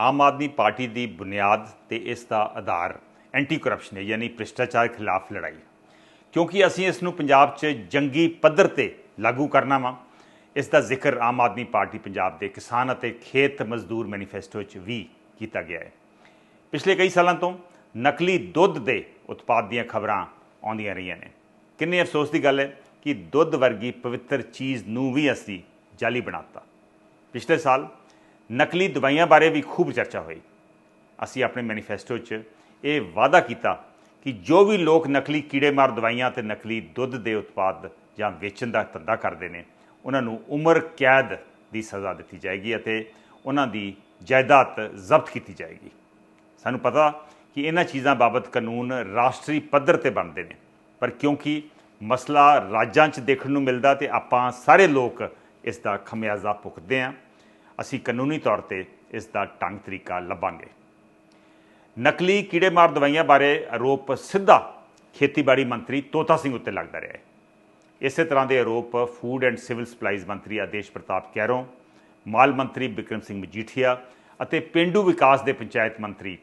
Aam Aadmi party ਦੀ ਬੁਨਿਆਦ ਤੇ ਇਸ ਦਾ ਆਧਾਰ ਐਂਟੀ ਕਰਪਸ਼ਨ ਹੈ, ਯਾਨੀ ਭ੍ਰਿਸ਼ਟਾਚਾਰ ਖਿਲਾਫ ਲੜਾਈ। ਕਿਉਂਕਿ ਅਸੀਂ ਇਸ ਨੂੰ ਪੰਜਾਬ 'ਚ ਜੰਗੀ ਪੱਧਰ ਤੇ ਲਾਗੂ ਕਰਨਾ ਵਾ, ਇਸ ਦਾ ਜ਼ਿਕਰ ਆਮ ਆਦਮੀ ਪਾਰਟੀ ਪੰਜਾਬ ਦੇ ਕਿਸਾਨ ਅਤੇ ਖੇਤ ਮਜ਼ਦੂਰ ਮੈਨੀਫੈਸਟੋ 'ਚ ਵੀ ਕੀਤਾ ਗਿਆ ਹੈ। ਪਿਛਲੇ ਕਈ ਸਾਲਾਂ ਤੋਂ ਨਕਲੀ ਦੁੱਧ ਦੇ ਉਤਪਾਦ ਦੀਆਂ ਖਬਰਾਂ ਆਉਂਦੀਆਂ ਰਹੀਆਂ ਨੇ। ਕਿੰਨੇ ਅਫਸੋਸ ਦੀ ਗੱਲ ਹੈ ਕਿ ਦੁੱਧ ਵਰਗੀ ਪਵਿੱਤਰ ਚੀਜ਼ ਨੂੰ ਵੀ ਅਸੀਂ ਜਾਲੀ ਬਣਾਤਾ ਪਿਛਲੇ ਸਾਲ ਨਕਲੀ ਦਵਾਈਆਂ ਬਾਰੇ ਵੀ ਖੂਬ ਚਰਚਾ ਹੋਈ। ਅਸੀਂ ਆਪਣੇ ਮੈਨੀਫੈਸਟੋ 'ਚ ਇਹ ਵਾਅਦਾ ਕੀਤਾ ਕਿ ਜੋ ਵੀ ਲੋਕ ਨਕਲੀ ਕੀੜੇਮਾਰ ਦਵਾਈਆਂ ਤੇ ਨਕਲੀ ਦੁੱਧ ਦੇ ਉਤਪਾਦ ਜਾਂ ਵੇਚਣ ਦਾ ਧੰਦਾ ਕਰਦੇ ਨੇ, ਉਹਨਾਂ ਨੂੰ ਉਮਰ ਕੈਦ ਦੀ ਸਜ਼ਾ ਦਿੱਤੀ ਜਾਏਗੀ ਅਤੇ ਉਹਨਾਂ ਦੀ ਜਾਇਦਾਦ ਜ਼ਬਤ ਕੀਤੀ ਜਾਏਗੀ। ਸਾਨੂੰ ਪਤਾ ਕਿ ਇਹਨਾਂ ਚੀਜ਼ਾਂ ਬਾਬਤ ਕਾਨੂੰਨ ਰਾਸ਼ਟਰੀ ਪੱਧਰ ਤੇ ਬਣਦੇ ਨੇ, ਪਰ ਕਿਉਂਕਿ ਮਸਲਾ ਰਾਜਾਂ 'ਚ ਦੇਖਣ ਨੂੰ ਮਿਲਦਾ ਤੇ ਆਪਾਂ ਸਾਰੇ ਲੋਕ ਇਸ ਦਾ ਖਮਿਆਜ਼ਾ ਭੁਗਤਦੇ ਆਂ ਅਸੀਂ ਕਾਨੂੰਨੀ ਤੌਰ ਤੇ ਇਸ ਦਾ ਢੰਗ ਤਰੀਕਾ ਲੱਭਾਂਗੇ। ਨਕਲੀ ਕੀੜੇਮਾਰ ਦਵਾਈਆਂ ਬਾਰੇ ਆਰੋਪ ਸਿੱਧਾ ਖੇਤੀਬਾੜੀ ਮੰਤਰੀ ਤੋਤਾ ਸਿੰਘ ਉੱਤੇ ਲੱਗਦਾ ਰਿਹਾ ਹੈ। ਇਸੇ ਤਰ੍ਹਾਂ ਦੇ ਆਰੋਪ ਫੂਡ ਐਂਡ ਸਿਵਲ ਸਪਲਾਈਜ਼ ਮੰਤਰੀ ਆਦੇਸ਼ ਪ੍ਰਤਾਪ ਕੈਰੋਂ, ਮਾਲ ਮੰਤਰੀ ਬਿਕਰਮ ਸਿੰਘ ਮਜੀਠੀਆ ਅਤੇ ਪਿੰਡੂ ਵਿਕਾਸ ਦੇ ਪੰਚਾਇਤ ਮੰਤਰੀ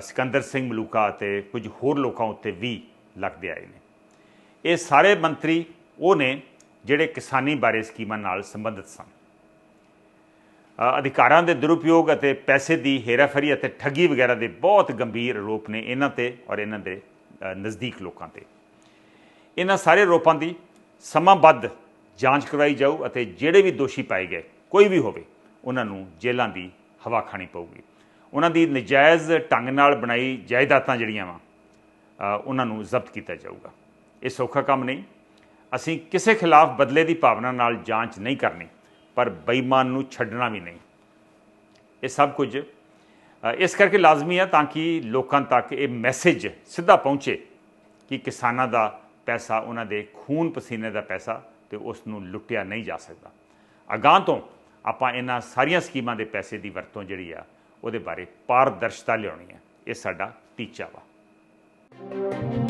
ਸਿਕੰਦਰ ਸਿੰਘ ਮਲੂਕਾ ਅਤੇ ਕੁਝ ਹੋਰ ਲੋਕਾਂ ਉੱਤੇ ਵੀ ਲੱਗਦੇ ਆਏ ਨੇ। ਇਹ ਸਾਰੇ ਮੰਤਰੀ ਉਹ ਨੇ ਜਿਹੜੇ ਕਿਸਾਨੀ ਬਾਰੇ ਸਕੀਮਾਂ ਨਾਲ ਸੰਬੰਧਿਤ ਸਨ। ਅਧਿਕਾਰਾਂ ਦੇ ਦੁਰਉਪਯੋਗ ਅਤੇ ਪੈਸੇ ਦੀ ਹੇਰਾਫੇਰੀ ਅਤੇ ਠੱਗੀ ਵਗੈਰਾ ਦੇ ਬਹੁਤ ਗੰਭੀਰ ਆਰੋਪ ਨੇ ਇਹਨਾਂ ਤੇ ਔਰ ਇਹਨਾਂ ਦੇ ਨਜ਼ਦੀਕ ਲੋਕਾਂ ਤੇ। ਇਹਨਾਂ ਸਾਰੇ ਆਰੋਪਾਂ ਦੀ ਸਮਾਂਬੱਧ ਜਾਂਚ ਕਰਵਾਈ ਜਾਊ ਅਤੇ ਜਿਹੜੇ ਵੀ ਦੋਸ਼ੀ ਪਾਏ ਗਏ, ਕੋਈ ਵੀ ਹੋਵੇ, ਉਹਨਾਂ ਨੂੰ ਜੇਲ੍ਹਾਂ ਦੀ ਹਵਾ ਖਾਣੀ ਪਊਗੀ। ਉਹਨਾਂ ਦੀ ਨਜਾਇਜ਼ ਢੰਗ ਨਾਲ ਬਣਾਈ ਜਾਇਦਾਦਾਂ ਜਿਹੜੀਆਂ ਵਾ ਉਹਨਾਂ ਨੂੰ ਜ਼ਬਤ ਕੀਤਾ ਜਾਊਗਾ। ਇਹ ਸੌਖਾ ਕੰਮ ਨਹੀਂ। ਅਸੀਂ ਕਿਸੇ ਖਿਲਾਫ ਬਦਲੇ ਦੀ ਭਾਵਨਾ ਨਾਲ ਜਾਂਚ ਨਹੀਂ ਕਰਨੀ। ਪਰ ਬੇਈਮਾਨ ਨੂੰ ਛੱਡਣਾ ਵੀ ਨਹੀਂ। ਇਹ ਸਭ ਕੁਝ ਇਸ ਕਰਕੇ ਲਾਜ਼ਮੀ ਹੈ ਤਾਂ ਕਿ ਲੋਕਾਂ ਤੱਕ ਇਹ ਮੈਸੇਜ ਸਿੱਧਾ ਪਹੁੰਚੇ ਕਿ ਕਿਸਾਨਾਂ ਦਾ ਪੈਸਾ, ਉਹਨਾਂ ਦੇ ਖੂਨ ਪਸੀਨੇ ਦਾ ਪੈਸਾ ਤੇ ਉਸ ਨੂੰ ਲੁੱਟਿਆ ਨਹੀਂ ਜਾ ਸਕਦਾ। ਅਗਾਂਹ ਤੋਂ ਆਪਾਂ ਇਹਨਾਂ ਸਾਰੀਆਂ ਸਕੀਮਾਂ ਦੇ ਪੈਸੇ ਦੀ ਵਰਤੋਂ ਜਿਹੜੀ ਆ, ਉਹਦੇ ਬਾਰੇ ਪਾਰਦਰਸ਼ਤਾ ਲਿਆਉਣੀ ਹੈ ਇਹ ਸਾਡਾ ਟੀਚਾ ਵਾ।